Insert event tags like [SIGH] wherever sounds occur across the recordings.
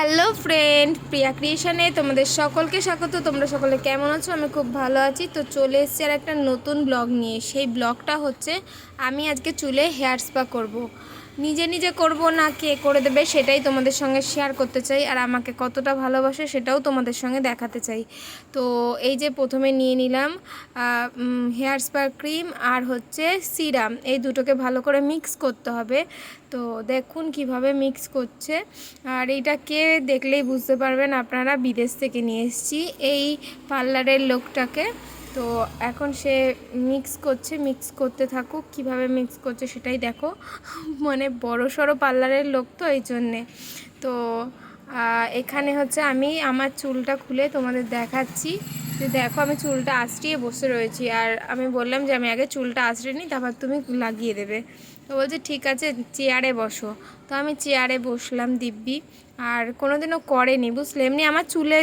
Hello friend, প্রিয়া ক্রিয়েশনে তোমাদের সকলকে স্বাগত। তোমরা সকলে কেমন আছো? আমি খুব ভালো আছি। তো চলে এসছি আর একটা নতুন ব্লগ নিয়ে। সেই ব্লগটা হচ্ছে, আমি আজকে চুলে হেয়ার স্পা করব। নিজে নিজে করব না কে করে দেবে সেটাই তোমাদের সঙ্গে শেয়ার করতে চাই আর আমাকে কতটা ভালোবাসে সেটাও তোমাদের সঙ্গে দেখাতে চাই। তো এই যে প্রথমে নিয়ে নিলাম হেয়ার স্পা ক্রিম আর হচ্ছে সিরাম এই দুটোকে ভালো করে মিক্স করতে হবে। তো দেখুন কীভাবে মিক্স করছে। আর এইটা কে দেখলেই বুঝতে পারবেন, আপনারা বিদেশ থেকে নিয়ে এসেছি। এই পার্লারের লোকটাকে তো এখন সে মিক্স করছে মিক্স করতে থাকুক, কীভাবে মিক্স করছে সেটাই দেখো। [LAUGHS] মানে বড় সড়ো পার্লারের লোক তো এই জন্যে। তো এখানে হচ্ছে আমি আমার চুলটা খুলে তোমাদের দেখাচ্ছি। যে দেখো আমি চুলটা আঁচড়িয়ে বসে রয়েছি। আর আমি বললাম যে আমি আগে চুলটা আঁচড়ে নিই, তারপর তুমি লাগিয়ে দেবে। তো বলছে, ঠিক আছে, চেয়ারে বসো। তো আমি চেয়ারে বসলাম দিব্যি। আর কোনোদিনও করেনি, বুঝলে? এমনি আমার চুলে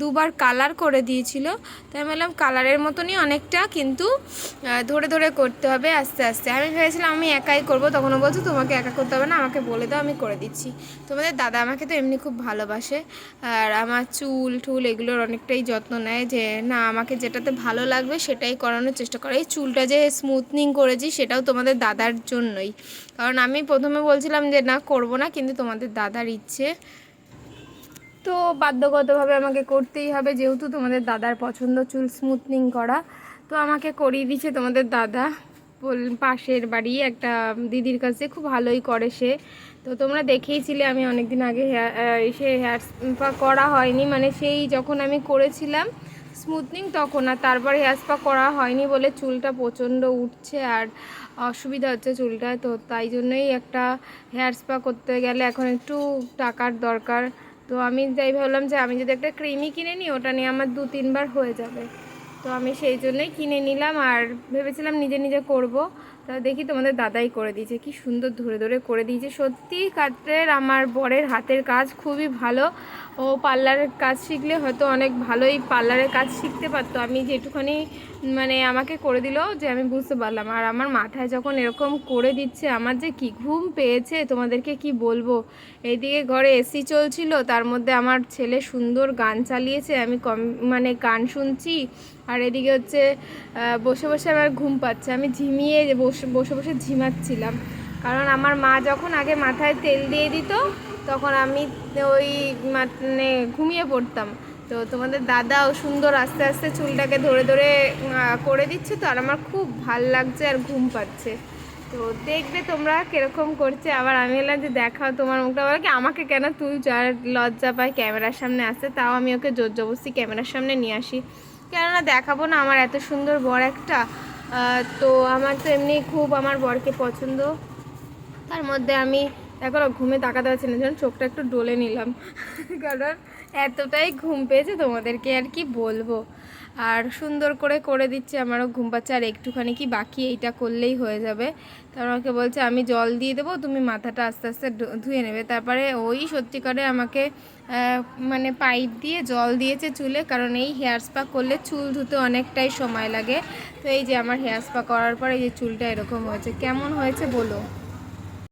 দুবার কালার করে দিয়েছিল। তাই বললাম কালারের মতনই অনেকটা, কিন্তু ধরে ধরে করতে হবে আস্তে আস্তে। আমি ভেবেছিলাম আমি একাই করব, তখনও বলছো তোমাকে একা করতে হবে না, আমাকে বলে দাও, আমি করে দিচ্ছি। তোমাদের দাদা আমাকে তো এমনি খুব ভালোবাসে। আর আমার চুল টুল এগুলোর অনেকটাই যত্ন নেয় যে, না, আমাকে যেটাতে ভালো লাগবে সেটাই করানোর চেষ্টা করে। এই চুলটা যে স্মুথনিং করেছি সেটাও তোমাদের দাদার জন্যই। কারণ আমি প্রথমে বলছিলাম যে, না, করব না, কিন্তু তোমাদের দাদার ইচ্ছে। তো বাধ্যগতভাবে আমাকে করতেই হবে, যেহেতু তোমাদের দাদার পছন্দ চুল স্মুথনিং করা। তো আমাকে করিয়ে দিচ্ছে তোমাদের দাদা। পাশের বাড়ি একটা দিদির কাছে, খুব ভালোই করে সে। তো তোমরা দেখেইছিলে আমি অনেক দিন আগে হেয়ার হেয়ার স্পা করা হয়নি। মানে সেই যখন আমি করেছিলাম স্মুথনিং তখন আর তারপর হেয়ার স্পা করা হয়নি বলে চুলটা প্রচণ্ড উঠছে আর অসুবিধা হচ্ছে চুলটা তো তাই জন্যই একটা হেয়ার স্পা করতে গেলে এখন একটু টাকার দরকার। তো আমি যাই ভাবলাম যে আমি যদি একটা ক্রিমই কিনে নিই, ওটা নিয়ে আমার দু, তিনবার হয়ে যাবে। তো আমি সেই জন্যই কিনে নিলাম আর ভেবেছিলাম নিজে নিজে করব। তা দেখি তোমাদের দাদাই করে দিয়েছে। কি সুন্দর ধরে ধরে করে দিয়েছে। সত্যি কাঠের, আমার বরের হাতের কাজ খুবই ভালো। ও পার্লারের কাজ শিখলে হয়তো অনেক ভালোই পার্লারের কাজ শিখতে পারতো। আমি যেটুখানি মানে আমাকে করে দিল যে আমি বুঝতে পারলাম। আর আমার মাথায় যখন এরকম করে দিচ্ছে, আমার যে কি ঘুম পেয়েছে, তোমাদেরকে কি বলব? এইদিকে ঘরে এসি চলছিল, তার মধ্যে আমার ছেলে সুন্দর গান চালিয়েছে, আমি কম মানে গান শুনছি। আর এদিকে হচ্ছে বসে বসে আমার ঘুম পাচ্ছে। আমি ঝিমিয়ে বসে বসে বসে ঝিমাচ্ছিলাম। কারণ আমার মা যখন আগে মাথায় তেল দিয়ে দিত, তখন আমি ওই মানে ঘুমিয়ে পড়তাম। তো তোমাদের দাদাও সুন্দর আস্তে আস্তে চুলটাকে ধরে ধরে করে দিচ্ছে তো, আর আমার খুব ভালো লাগছে আর ঘুম পাচ্ছে। তো দেখবে তোমরা কীরকম করছে। আবার আমি এলাম যে দেখাও তোমার মুখটা। বলে কি, আমাকে কেন তুই যার লজ্জা পায় ক্যামেরার সামনে আসতে তাও আমি ওকে জোর জবরদস্তি ক্যামেরার সামনে নিয়ে আসি। কেননা দেখাবো না, আমার এত সুন্দর বর একটা। তো আমার তো এমনি খুব আমার বরকে পছন্দ। তার মধ্যে আমি এখন ঘুমে তাকাতে পারছি না, যেন চোখটা একটু ডলে নিলাম। কারণ এতটাই ঘুম পেয়েছে তোমাদেরকে, আর কি বলব। আর সুন্দর করে করে দিচ্ছে আমারও ঘুম পাচ্ছে, আর একটুখানি কি বাকি এইটা করলেই হয়ে যাবে। তার আমাকে বলছে, আমি জল দিয়ে দেবো, তুমি মাথাটা আস্তে আস্তে ধুয়ে নেবে। তারপরে ওই সত্যিকারে আমাকে মানে পাইপ দিয়ে জল দিয়েছে চুলে, কারণ এই হেয়ার স্পা করলে চুল ধুতে অনেকটাই সময় লাগে। তো এই যে আমার হেয়ার স্পা করার পর এই যে চুলটা এরকম হয়েছে। কেমন হয়েছে বলো?